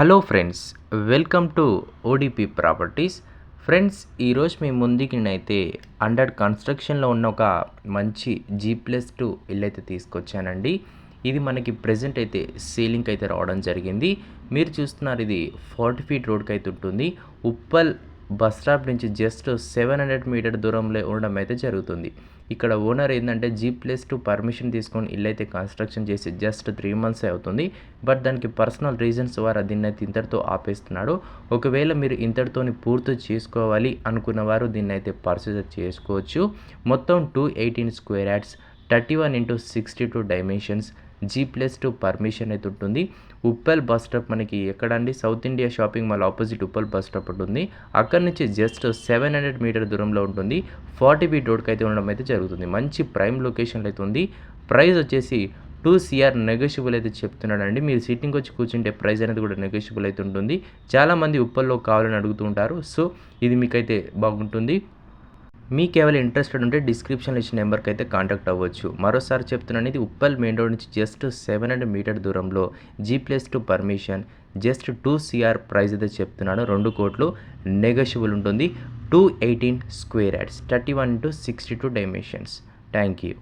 Hello friends welcome to ODP properties. Friends ఈరోజు మీ ముందుకి నేనైతే అండర్ కన్స్ట్రక్షన్లో ఉన్న ఒక మంచి జీ ప్లస్ టూ ఇల్లు అయితే తీసుకొచ్చానండి. ఇది మనకి ప్రజెంట్ అయితే సీలింగ్ అయితే రావడం జరిగింది. మీరు చూస్తున్నారు ఇది ఫార్టీ ఫీట్ రోడ్కి అయితే ఉంటుంది. ఉప్పల్ బస్ స్టాప్ నుంచి జస్ట్ సెవెన్ హండ్రెడ్ మీటర్ దూరంలో ఉండడం అయితే జరుగుతుంది. ఇక్కడ ఓనర్ ఏంటంటే జీ ప్లేస్ టు పర్మిషన్ తీసుకొని ఇల్లు అయితే కన్స్ట్రక్షన్ చేసి జస్ట్ త్రీ మంత్స్ అవుతుంది. బట్ దానికి పర్సనల్ రీజన్స్ ద్వారా దీన్ని అయితే ఇంతటితో ఆపేస్తున్నాడు. ఒకవేళ మీరు ఇంతటితోని పూర్తి చేసుకోవాలి అనుకున్న వారు దీన్ని అయితే పర్చేజ్ చేసుకోవచ్చు. మొత్తం two eighteen square yards thirty one into sixty two dimensions G plus two permission అయితే ఉంటుంది. ఉప్పల్ బస్ స్టాప్ మనకి ఎక్కడండి? South India shopping mall opposite Uppal bus stop ఉంటుంది అక్కడ నుంచి జస్ట్ సెవెన్ హండ్రెడ్ మీటర్ దూరంలో ఉంటుంది. ఫార్టీ బీ రోడ్కి అయితే ఉండడం అయితే జరుగుతుంది. మంచి ప్రైమ్ లొకేషన్లో అయితే ఉంది. ప్రైస్ వచ్చేసి టూ సిఆర్ నెగోషియబుల్ అయితే చెప్తున్నాడండి. మీరు సిట్టింగ్ వచ్చి కూర్చుంటే ప్రైస్ అనేది కూడా నెగోషియబుల్ అయితే ఉంటుంది. చాలామంది ఉప్పల్లో కావాలని అడుగుతుంటారు సో ఇది మీకైతే బాగుంటుంది. మీకు ఎవరైనా ఇంట్రెస్టెడ్ ఉంటే డిస్క్రిప్షన్లో ఇచ్చిన నెంబర్కి అయితే కాంటాక్ట్ అవ్వచ్చు. మరోసారి చెప్తున్నాను ఇది ఉప్పల్ మెయిన్ రోడ్ నుంచి జస్ట్ సెవెన్ హండ్రెడ్ మీటర్ దూరంలో G plus two permission just two CR price అయితే చెప్తున్నాను. రెండు కోట్లు నెగోషియబుల్ ఉంటుంది. Two eighteen square yards thirty one to sixty two dimensions. Thank you.